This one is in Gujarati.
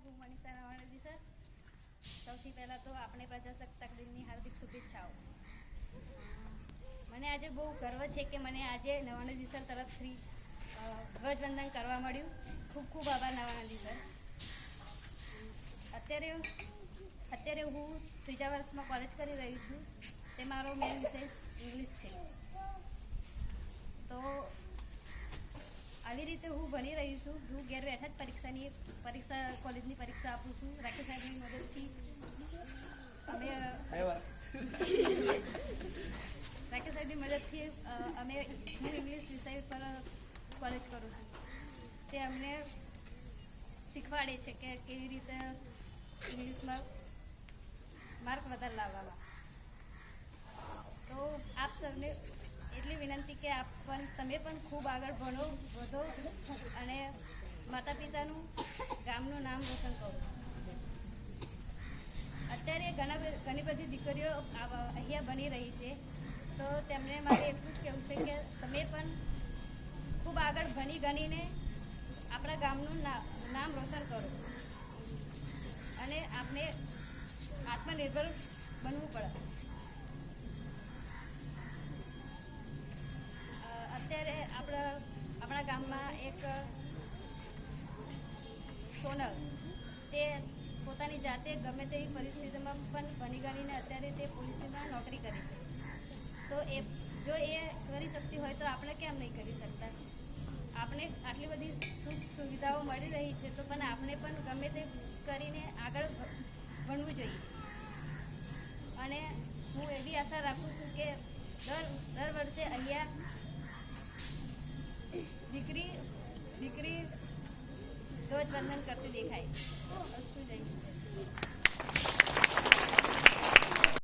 હું મનીષા રવાણેજી સર. સૌથી પહેલાં તો આપણે પ્રજાસત્તાક દિનની હાર્દિક શુભેચ્છાઓ. મને આજે બહુ ગર્વ છે કે મને આજે નવાણંદી સર તરફથી અ, ધ્વજવંદન કરવા મળ્યું. ખૂબ ખૂબ આભાર નવાણંદી સર. અત્યારે અત્યારે હું ત્રીજા વર્ષમાં કોલેજ કરી રહી છું. તે મારો મેન વિષય ઇંગ્લિશ છે તો આવી રીતે હું ભણી રહી છું. હું ઘેર બેઠા જ પરીક્ષાની પરીક્ષા કોલેજની પરીક્ષા આપું છું. રાકેશ સાહેબની મદદથી. અમે રાકેશ સાહેબની મદદથી અમે હું ઇંગ્લિશ વિષય પર કોલેજ કરું છું. તે અમને શીખવાડે છે કે કેવી રીતે ઇંગ્લિશમાં માર્ક વધારે લાવવામાં તો આપ સૌને એટલી વિનંતી કે આપ પણ, તમે પણ ખૂબ આગળ ભણો, વધો અને માતા પિતાનું ગામનું નામ રોશન કરો. અત્યારે ઘણા ઘણી બધી દીકરીઓ અહીંયા બની રહી છે. તો તેમને મારે એટલું જ કહેવું છે કે તમે પણ ખૂબ આગળ ભણી ગણીને આપણા ગામનું નામ રોશન કરો. અને આપણે આત્મનિર્ભર બનવું પડે. એક સોનલ. તે પોતાની જાતે ગમે તેવી પરિસ્થિતિમાં પણ ભણી ગણીને અત્યારે તે પોલીસમાં નોકરી કરે છે. તો એ, જો એ કરી શકતી હોય તો આપણે કેમ નહીં કરી શકતા? આપણે આટલી બધી સુખ સુવિધાઓ મળી રહી છે તો પણ આપણે પણ ગમે તે કરીને આગળ ભણવું જોઈએ. અને હું એવી આશા રાખું છું કે દર દર વર્ષે અહીંયા ધ્વજવંદન કરતી દેખાય. વસ્તુ જઈ